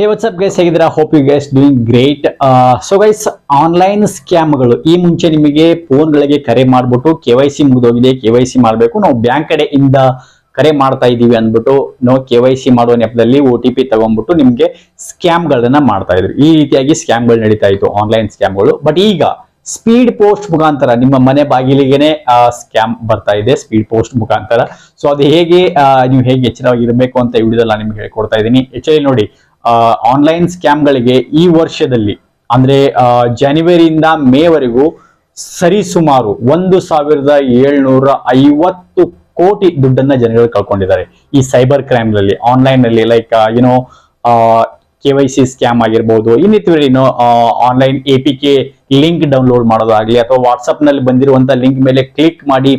ಹೇ what's up guys ಹೇಗಿದ್ದೀರಾ? Hope you guys doing great so guys online ಸ್ಕ್ಯಾಮ್ಗಳು ಈ ಮುಂಚೆ ನಿಮಗೆ ಫೋನ್ಗಳಿಗೆ ಕರೆ ಮಾಡಿಬಿಟ್ಟು ಕೆ ವೈ ಸಿ ಮುಗಿದೋಗಿದೆ ಕೆ ವೈ ಸಿ ಮಾಡಬೇಕು. ನಾವು ಬ್ಯಾಂಕ್ ಕಡೆಯಿಂದ ಕರೆ ಮಾಡ್ತಾ ಇದ್ದೀವಿ ಅಂದ್ಬಿಟ್ಟು ನಾವು ಕೆ ವೈ ಸಿ ಮಾಡುವ ನೆಪದಲ್ಲಿ ಒ ಟಿ ಪಿ ತಗೊಂಡ್ಬಿಟ್ಟು ನಿಮಗೆ ಸ್ಕ್ಯಾಮ್ಗಳನ್ನ ಮಾಡ್ತಾ ಇದ್ರು. ಈ ರೀತಿಯಾಗಿ ಸ್ಕ್ಯಾಮ್ಗಳು ನಡೀತಾ ಇತ್ತು ಆನ್ಲೈನ್ ಸ್ಕ್ಯಾಮ್ಗಳು ಬಟ್ ಈಗ ಸ್ಪೀಡ್ ಪೋಸ್ಟ್ ಮುಖಾಂತರ, ನಿಮ್ಮ ಮನೆ ಬಾಗಿಲಿಗೆನೆ ಸ್ಕ್ಯಾಮ್ ಬರ್ತಾ ಇದೆ ಸ್ಪೀಡ್ ಪೋಸ್ಟ್ ಮುಖಾಂತರ. ಸೊ ಅದು ಹೇಗೆ ನೀವು ಹೇಗೆ ಎಚ್ಚರವಾಗಿರಬೇಕು ಅಂತ ಈ ನಿಮಗೆ ಹೇಳ್ಕೊಡ್ತಾ ಇದ್ದೀನಿ. ಎಚ್ಚರಿ ನೋಡಿ ಆನ್ಲೈನ್ ಸ್ಕ್ಯಾಮ್ಗಳಿಗೆ ಈ ವರ್ಷದಲ್ಲಿ, ಅಂದ್ರೆ ಜನವರಿಯಿಂದ ಮೇವರೆಗೂ ಸರಿಸುಮಾರು ಒಂದು ಸಾವಿರದ ಏಳ್ನೂರ ಐವತ್ತು ಕೋಟಿ ದುಡ್ಡನ್ನ ಜನಗಳು ಕಳ್ಕೊಂಡಿದ್ದಾರೆ. ಈ ಸೈಬರ್ ಕ್ರೈಮ್ನಲ್ಲಿ ಆನ್ಲೈನ್ನಲ್ಲಿ ಲೈಕ್ ಏನೋ ಕೆ ವೈ ಸಿ ಸ್ಕ್ಯಾಮ್ ಆಗಿರ್ಬೋದು ಇನ್ನಿತರ ಏನು online A P K link download ಮಾಡೋದಾಗ್ಲಿ, ಅಥವಾ ವಾಟ್ಸ್ಆಪ್ನಲ್ಲಿ ಬಂದಿರುವಂತ ಲಿಂಕ್ ಮೇಲೆ ಕ್ಲಿಕ್ ಮಾಡಿ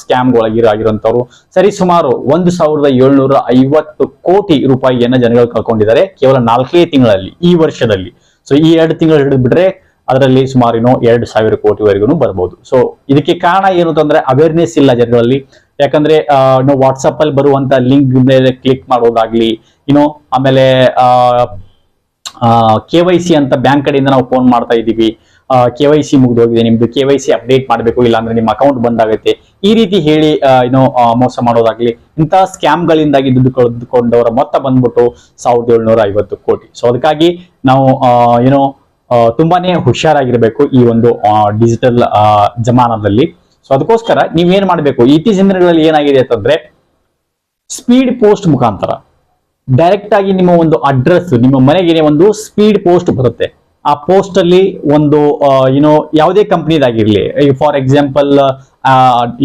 ಸ್ಕ್ಯಾಮ್ ಒಳಗಿರಾಗಿರುವಂತವ್ರು ಸರಿ, ಸುಮಾರು ಒಂದು ಸಾವಿರದ ಏಳ್ನೂರ ಐವತ್ತು ಕೋಟಿ ರೂಪಾಯಿಯನ್ನ ಜನಗಳು ಕಳ್ಕೊಂಡಿದ್ದಾರೆ, ಕೇವಲ ನಾಲ್ಕೇ ತಿಂಗಳಲ್ಲಿ, ಈ ವರ್ಷದಲ್ಲಿ. ಸೊ ಈ ಎರಡು ತಿಂಗಳು ಹಿಡಿದು ಬಿಟ್ರೆ ಅದರಲ್ಲಿ ಏನೋ ಎರಡು ಸಾವಿರ ಕೋಟಿವರೆಗೂ ಬರ್ಬೋದು. ಸೊ ಇದಕ್ಕೆ ಕಾರಣ ಏನು ಅಂತಂದ್ರೆ ಅವೇರ್ನೆಸ್ ಇಲ್ಲ ಜನಗಳಲ್ಲಿ ಯಾಕಂದ್ರೆ ಇನ್ನು ವಾಟ್ಸಪ್ ಅಲ್ಲಿ ಬರುವಂತ ಲಿಂಕ್ ಮೇಲೆ ಕ್ಲಿಕ್ ಮಾಡೋದಾಗ್ಲಿ, ಇನ್ನು ಆಮೇಲೆ ಕೆ ವೈ ಸಿ ಅಂತ ಬ್ಯಾಂಕ್ ಕಡೆಯಿಂದ ನಾವು ಫೋನ್ ಮಾಡ್ತಾ ಇದ್ದೀವಿ. ಕೆ ವೈ ಸಿ ಮುಗಿದೋಗಿದೆ, ನಿಮ್ದು ಕೆ ವೈ ಸಿ ಅಪ್ಡೇಟ್ ಮಾಡಬೇಕು, ಇಲ್ಲಾಂದ್ರೆ ನಿಮ್ಮ ಅಕೌಂಟ್ ಬಂದಾಗುತ್ತೆ ಈ ರೀತಿ ಹೇಳಿ ಏನು ಮೋಸ ಮಾಡೋದಾಗ್ಲಿ ಇಂತಹ ಸ್ಕ್ಯಾಮ್ಗಳಿಂದಾಗಿ ದುಡ್ಡು ಕಳೆದುಕೊಂಡವರ ಮೊತ್ತ ಬಂದ್ಬಿಟ್ಟು ಸಾವಿರದ ಏಳ್ನೂರ ಐವತ್ತು ಕೋಟಿ. ಸೊ ಅದಕ್ಕಾಗಿ ನಾವು ಏನೋ ತುಂಬಾನೇ ಹುಷಾರಾಗಿರ್ಬೇಕು ಈ ಒಂದು ಡಿಜಿಟಲ್ ಜಮಾನದಲ್ಲಿ. ಸೊ ಅದಕ್ಕೋಸ್ಕರ ನೀವೇನ್ ಮಾಡಬೇಕು? ಇತ್ತೀಚಿನ ದಿನಗಳಲ್ಲಿ ಏನಾಗಿದೆ ಅಂತಂದ್ರೆ ಸ್ಪೀಡ್ ಪೋಸ್ಟ್ ಮುಖಾಂತರ. ಡೈರೆಕ್ಟ್ ಆಗಿ ನಿಮ್ಮ ಒಂದು ಅಡ್ರೆಸ್ ನಿಮ್ಮ ಮನೆಗೆ ಒಂದು ಸ್ಪೀಡ್ ಪೋಸ್ಟ್ ಬರುತ್ತೆ. ಆ ಪೋಸ್ಟ್ ಅಲ್ಲಿ ಒಂದು ಏನೋ ಯಾವುದೇ ಕಂಪ್ನಿದಾಗಿರ್ಲಿ ಫಾರ್ ಎಕ್ಸಾಂಪಲ್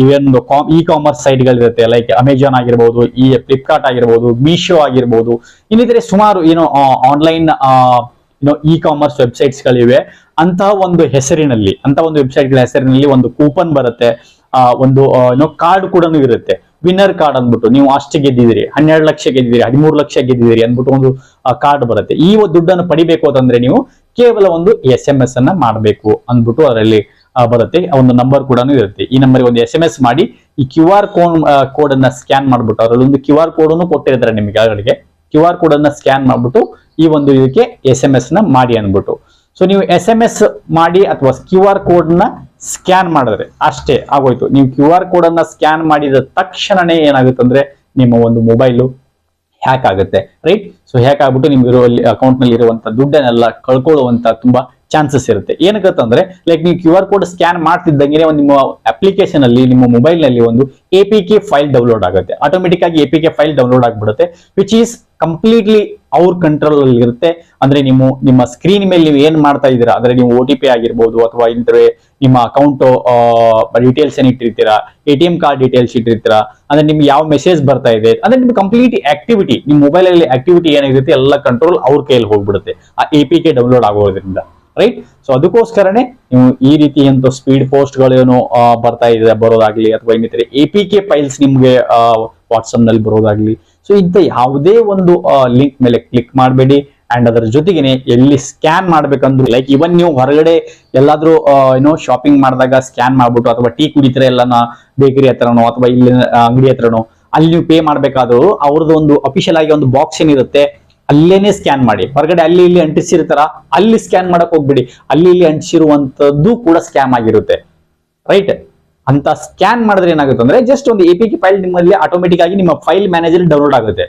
ಇವೊಂದು ಇ ಕಾಮರ್ಸ್ ಸೈಟ್ಗಳಿರುತ್ತೆ ಲೈಕ್ ಅಮೆಜಾನ್ ಆಗಿರ್ಬೋದು, ಈ ಫ್ಲಿಪ್ಕಾರ್ಟ್ ಆಗಿರ್ಬೋದು ಮೀಶೋ ಆಗಿರ್ಬೋದು, ಇನ್ನಿತರೆ ಸುಮಾರು ಏನೋ ಆನ್ಲೈನ್ ಏನೋ ಇ ಕಾಮರ್ಸ್ ವೆಬ್ಸೈಟ್ಸ್ ಗಳಿವೆ ಅಂತಹ ಒಂದು ಹೆಸರಿನಲ್ಲಿ ಅಂತ ಒಂದು ವೆಬ್ಸೈಟ್ಗಳ ಹೆಸರಿನಲ್ಲಿ ಒಂದು ಕೂಪನ್ ಬರುತ್ತೆ. ಒಂದು ಏನೋ ಕಾರ್ಡ್ ಕೂಡ ಇರುತ್ತೆ. ವಿನ್ನರ್ ಕಾರ್ಡ್ ಅಂದ್ಬಿಟ್ಟು ನೀವು ಅಷ್ಟು ಗೆದ್ದಿದ್ದೀರಿ, ಹನ್ನೆರಡು ಲಕ್ಷ ಗೆದ್ದಿದ್ದೀರಿ, ಹದಿಮೂರು ಲಕ್ಷ ಗೆದ್ದಿದ್ದೀರಿ ಅಂದ್ಬಿಟ್ಟು ಒಂದು ಕಾರ್ಡ್ ಬರುತ್ತೆ. ಈ ಒಂದು ದುಡ್ಡನ್ನು ಪಡಿಬೇಕು ಅಂತಂದ್ರೆ ನೀವು ಕೇವಲ ಒಂದು ಎಸ್ ಎಂ ಎಸ್ ಅನ್ನ ಮಾಡಬೇಕು ಅಂದ್ಬಿಟ್ಟು ಅದರಲ್ಲಿ ಬರುತ್ತೆ. ಒಂದು ನಂಬರ್ ಕೂಡ ಇರುತ್ತೆ. ಈ ನಂಬರ್ಗೆ ಒಂದು ಎಸ್ ಎಂ ಎಸ್ ಮಾಡಿ, ಈ ಕ್ಯೂ ಆರ್ ಕೋಡ್ ಕೋಡ್ ಅನ್ನ ಸ್ಕ್ಯಾನ್ ಮಾಡ್ಬಿಟ್ಟು, ಅದರಲ್ಲಿ ಒಂದು ಕ್ಯೂ ಆರ್ ಕೋಡ್ ಕೊಟ್ಟಿರ್ತಾರೆ ನಿಮಗೆ ಅಲ್ಲಿಗೆ ಕ್ಯೂ ಆರ್ ಕೋಡ್ ಅನ್ನ ಸ್ಕ್ಯಾನ್ ಮಾಡ್ಬಿಟ್ಟು, ಈ ಒಂದು ಇದಕ್ಕೆ ಎಸ್ ಎಂ ಎಸ್ನ ಮಾಡಿ ಅಂದ್ಬಿಟ್ಟು. ಸೊ ನೀವು ಎಸ್ ಎಂ ಎಸ್ ಮಾಡಿ ಅಥವಾ ಕ್ಯೂ ಆರ್ ಕೋಡ್ನ ಸ್ಕ್ಯಾನ್ ಮಾಡಿದ್ರೆ ಅಷ್ಟೇ ಆಗೋಯ್ತು. ನೀವು ಕ್ಯೂ ಆರ್ ಕೋಡ್ ಅನ್ನ ಸ್ಕ್ಯಾನ್ ಮಾಡಿದ ತಕ್ಷಣನೇ ಏನಾಗುತ್ತೆ ಅಂದ್ರೆ ನಿಮ್ಮ ಒಂದು ಮೊಬೈಲು ಹ್ಯಾಕ್ ಆಗುತ್ತೆ, ರೈಟ್? ಸೊ ಹ್ಯಾಕ್ ಆಗ್ಬಿಟ್ಟು ನಿಮ್ಗೆ ಇರೋ ಅಕೌಂಟ್ನಲ್ಲಿ ಇರುವಂತ ದುಡ್ಡನ್ನೆಲ್ಲ ಕಳ್ಕೊಳ್ಳುವಂತ ತುಂಬಾ ಚಾನ್ಸಸ್ ಇರುತ್ತೆ. ಏನಕ್ಕಂತಂದ್ರೆ ಲೈಕ್ ನೀವು ಕ್ಯೂ ಆರ್ ಕೋಡ್ ಸ್ಕ್ಯಾನ್ ಮಾಡ್ತಿದ್ದಂಗೆ ಒಂದು ನಿಮ್ಮ ಅಪ್ಲಿಕೇಶನ್ ಅಲ್ಲಿ ನಿಮ್ಮ ಮೊಬೈಲ್ನಲ್ಲಿ ಒಂದು A P K file download ಆಗುತ್ತೆ. ಆಟೋಮೆಟಿಕ್ ಆಗಿ A P K file download ಆಗ್ಬಿಡುತ್ತೆ ವಿಚ್ ಈಸ್ ಕಂಪ್ಲೀಟ್ಲಿ ಅವ್ರ ಕಂಟ್ರೋಲ್ ಅಲ್ಲಿ ಇರುತ್ತೆ. ಅಂದ್ರೆ ನೀವು ನಿಮ್ಮ ಸ್ಕ್ರೀನ್ ಮೇಲೆ ನೀವು ಏನ್ ಮಾಡ್ತಾ ಇದ್ದೀರಾ? ಅಂದ್ರೆ ನೀವು ಒ ಟಿ ಪಿ ಆಗಿರ್ಬೋದು ಅಥವಾ ಇಂದ್ರೆ ನಿಮ್ಮ ಅಕೌಂಟ್ ಡೀಟೇಲ್ಸ್ ಏನ್ ಇಟ್ಟಿರ್ತೀರಾ? A T M card details ಇಟ್ಟಿರ್ತೀರಾ? ಅಂದ್ರೆ ನಿಮ್ಗೆ ಯಾವ ಮೆಸೇಜ್ ಬರ್ತಾ ಇದೆ? ಅಂದ್ರೆ ನಿಮ್ಗೆ ಕಂಪ್ಲೀಟ್ ಆಕ್ಟಿವಿಟಿ ನಿಮ್ಮ ಮೊಬೈಲ್ ಅಲ್ಲಿ ಆಕ್ಟಿವಿಟಿ ಏನಾಗಿರುತ್ತೆ, ಎಲ್ಲ ಕಂಟ್ರೋಲ್ ಅವ್ರ ಕೈಯಲ್ಲಿ ಹೋಗ್ಬಿಡುತ್ತೆ. ಆ ಎ ಪಿ ಕೆ ಡೌನ್ಲೋಡ್ ಆಗೋದ್ರಿಂದ ರೈಟ್ ಸೊ ಅದಕ್ಕೋಸ್ಕರನೇ ನೀವು ಈ ರೀತಿ ಅಂತ ಸ್ಪೀಡ್ ಪೋಸ್ಟ್ ಗಳೇನು ಬರ್ತಾ ಇದೆ, ಬರೋದಾಗ್ಲಿ, ಅಥವಾ ಇನ್ನಿತರ ಎ ಪಿ ಕೆ ಫೈಲ್ಸ್ ನಿಮ್ಗೆ ವಾಟ್ಸಪ್ನಲ್ಲಿ ಬರೋದಾಗ್ಲಿ ಸೊ ಇಂಥ ಯಾವುದೇ ಒಂದು ಲಿಂಕ್ ಮೇಲೆ ಕ್ಲಿಕ್ ಮಾಡಬೇಡಿ. ಅಂಡ್ ಅದರ ಜೊತೆಗೇನೆ ಎಲ್ಲಿ ಸ್ಕ್ಯಾನ್ ಮಾಡ್ಬೇಕಂದ್ರು ಲೈಕ್ ಇವನ್ ನೀವು ಹೊರಗಡೆ ಎಲ್ಲಾದ್ರೂ ಏನೋ ಶಾಪಿಂಗ್ ಮಾಡಿದಾಗ ಸ್ಕ್ಯಾನ್ ಮಾಡ್ಬಿಟ್ಟು ಅಥವಾ ಟೀ ಕುಡಿತರೆ ಎಲ್ಲನ ಬೇಕರಿ ಹತ್ರನೋ ಅಥವಾ ಇಲ್ಲಿ ಅಂಗಡಿ ಹತ್ರನೋ, ಅಲ್ಲಿ ನೀವು ಪೇ ಮಾಡ್ಬೇಕಾದ್ರು ಅವ್ರದ್ದು ಒಂದು ಅಫಿಷಿಯಲ್ ಆಗಿ ಒಂದು ಬಾಕ್ಸ್ ಏನಿರುತ್ತೆ, ಅಲ್ಲೇನೆ ಸ್ಕ್ಯಾನ್ ಮಾಡಿ. ಹೊರಗಡೆ ಅಲ್ಲಿ ಇಲ್ಲಿ ಅಂಟಿಸಿರ್ತಾರ, ಅಲ್ಲಿ ಸ್ಕ್ಯಾನ್ ಮಾಡಕ್ ಹೋಗ್ಬಿಡಿ. ಅಲ್ಲಿ ಇಲ್ಲಿ ಅಂಟಿಸಿರುವಂತದ್ದು ಕೂಡ ಸ್ಕ್ಯಾಮ್ ಆಗಿರುತ್ತೆ. ರೈಟ್ ಅಂತ ಸ್ಕ್ಯಾನ್ ಮಾಡಿದ್ರೆ ಏನಾಗುತ್ತೆ ಅಂದ್ರೆ ಜಸ್ಟ್ ಒಂದು ಎ ಪಿ ಕೆ ಫೈಲ್ ನಿಮ್ಮಲ್ಲಿ ಆಟೋಮೆಟಿಕ್ ಆಗಿ ನಿಮ್ಮ ಫೈಲ್ ಮ್ಯಾನೇಜರ್ ಡೌನ್ಲೋಡ್ ಆಗುತ್ತೆ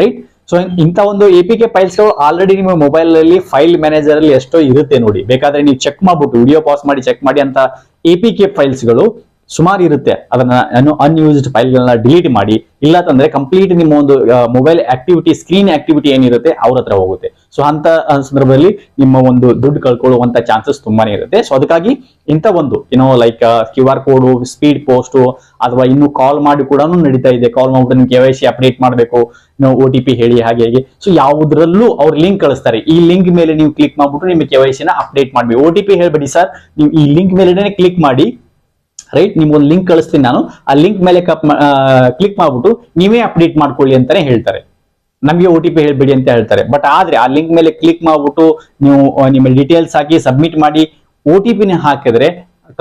ರೈಟ್ ಸೊ ಇಂಥ ಒಂದು A P K files already ನಿಮ್ಮ ಮೊಬೈಲ್ ಅಲ್ಲಿ ಫೈಲ್ ಮ್ಯಾನೇಜರ್ ಅಲ್ಲಿ ಎಷ್ಟೋ ಇರುತ್ತೆ ನೋಡಿ. ಬೇಕಾದ್ರೆ ನೀವು ಚೆಕ್ ಮಾಡ್ಬಿಟ್ಟು ವಿಡಿಯೋ ಪಾಸ್ ಮಾಡಿ ಚೆಕ್ ಮಾಡಿ ಅಂತ ಎ ಪಿ ಕೆ ಫೈಲ್ಸ್ಗಳು ಸುಮಾರು ಇರುತ್ತೆ. ಅದನ್ನ ಅನ್ಯೂಸ್ಡ್ ಫೈಲ್ಗಳನ್ನ ಡಿಲೀಟ್ ಮಾಡಿ. ಇಲ್ಲ ಅಂತಂದ್ರೆ ಕಂಪ್ಲೀಟ್ ನಿಮ್ಮ ಒಂದು ಮೊಬೈಲ್ ಆಕ್ಟಿವಿಟಿ ಸ್ಕ್ರೀನ್ ಆಕ್ಟಿವಿಟಿ ಏನಿರುತ್ತೆ, ಅವ್ರ ಹತ್ರ ಹೋಗುತ್ತೆ. ಸೊ ಅಂತ ಸಂದರ್ಭದಲ್ಲಿ ನಿಮ್ಮ ಒಂದು ದುಡ್ಡು ಕಳ್ಕೊಳ್ಳುವಂತ ಚಾನ್ಸಸ್ ತುಂಬಾನೇ ಇರುತ್ತೆ. ಸೊ ಅದಕ್ಕಾಗಿ ಇಂಥ ಒಂದು ಏನೋ like Q R code speed post ಅಥವಾ ಇನ್ನು ಕಾಲ್ ಮಾಡಿ ಕೂಡ ನಡೀತಾ ಇದೆ. ಕಾಲ್ ಮಾಡ್ಬಿಟ್ಟು ನಿಮ್ಗೆ ಕೆ ವೈ ಸಿ ಅಪ್ಡೇಟ್ ಮಾಡಬೇಕು ಒ ಟಿ ಪಿ ಹೇಳಿ ಹಾಗೆ ಹೇಗೆ. ಸೊ ಯಾವುದ್ರಲ್ಲೂ ಅವ್ರು ಲಿಂಕ್ ಕಳಿಸ್ತಾರೆ. ಈ ಲಿಂಕ್ ಮೇಲೆ ನೀವು ಕ್ಲಿಕ್ ಮಾಡ್ಬಿಟ್ಟು ನಿಮಗೆ ಕೆ ವೈ ಸಿನ ಅಪ್ಡೇಟ್ ಮಾಡಬೇಕು. ಒ ಟಿ ಪಿ ಹೇಳ್ಬೇಡಿ ಸರ್ ನೀವು ಈ ಲಿಂಕ್ ಮೇಲೆ ಕ್ಲಿಕ್ ಮಾಡಿ ರೈಟ್ ನಿಮ್ಗೊಂದು ಲಿಂಕ್ ಕಳಿಸ್ತೀನಿ ನಾನು. ಆ ಲಿಂಕ್ ಮೇಲೆ ಕ್ಲಿಕ್ ಮಾಡ್ಬಿಟ್ಟು ನೀವೇ ಅಪ್ಡೇಟ್ ಮಾಡ್ಕೊಳ್ಳಿ ಅಂತಾನೆ ಹೇಳ್ತಾರೆ. ನಮಗೆ ಒ ಟಿ ಪಿ ಹೇಳ್ಬಿಡಿ ಅಂತ ಹೇಳ್ತಾರೆ. ಬಟ್ ಆದ್ರೆ ಆ ಲಿಂಕ್ ಮೇಲೆ ಕ್ಲಿಕ್ ಮಾಡ್ಬಿಟ್ಟು ನೀವು ನಿಮ್ಮ ಡೀಟೇಲ್ಸ್ ಹಾಕಿ ಸಬ್ಮಿಟ್ ಮಾಡಿ ಒ ಟಿ ಪಿನ ಹಾಕಿದ್ರೆ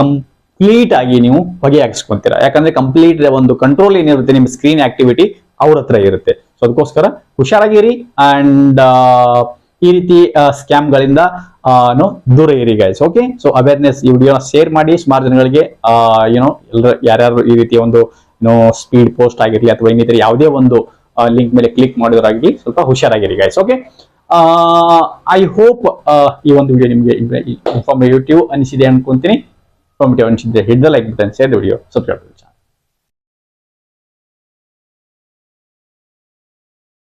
ಕಂಪ್ಲೀಟ್ ಆಗಿ ನೀವು ಬಗೆಹರಿಸ್ಕೊಂತೀರಾ ಯಾಕಂದ್ರೆ ಕಂಪ್ಲೀಟ್ ಒಂದು ಕಂಟ್ರೋಲ್ ಏನಿರುತ್ತೆ ನಿಮ್ಮ ಸ್ಕ್ರೀನ್ ಆಕ್ಟಿವಿಟಿ ಅವ್ರ ಹತ್ರ ಇರುತ್ತೆ. ಸೊ ಅದಕ್ಕೋಸ್ಕರ ಹುಷಾರಾಗಿರಿ ಅಂಡ್ ಈ ರೀತಿ ಸ್ಕ್ಯಾಮ್ ಗಳಿಂದ ದೂರ ಇರಿ ಗೈಸ್ ಓಕೆ ಸೊ ಅವೇರ್ನೆಸ್ ಈ ವಿಡಿಯೋನ ಶೇರ್ ಮಾಡಿ, ಸುಮಾರು ಜನಗಳಿಗೆ ಏನೋ ಎಲ್ಲರೂ ಯಾರ್ಯಾರು ಈ ರೀತಿಯ ಒಂದು ಸ್ಪೀಡ್ ಪೋಸ್ಟ್ ಆಗಿರಲಿ ಅಥವಾ ಇನ್ನಿತರ ಯಾವುದೇ ಒಂದು ಲಿಂಕ್ ಮೇಲೆ ಕ್ಲಿಕ್ ಮಾಡೋದ್ರಾಗಲಿ ಸ್ವಲ್ಪ ಹುಷಾರಾಗಿರಿ ಗೈಸ್ ಓಕೆ ಐ ಹೋಪ್ ಈ ಒಂದು ವಿಡಿಯೋ ನಿಮಗೆ ಇನ್ಫಾರ್ಮೇಟಿವ್ ಅನಿಸಿದೆ ಅನ್ಕೊಂತೀನಿ. ಇನ್ಫಾರ್ಮೇಟಿವ್ ಅನಿಸಿದ್ರೆ ಹಿಡ್ದ like button share video subscribe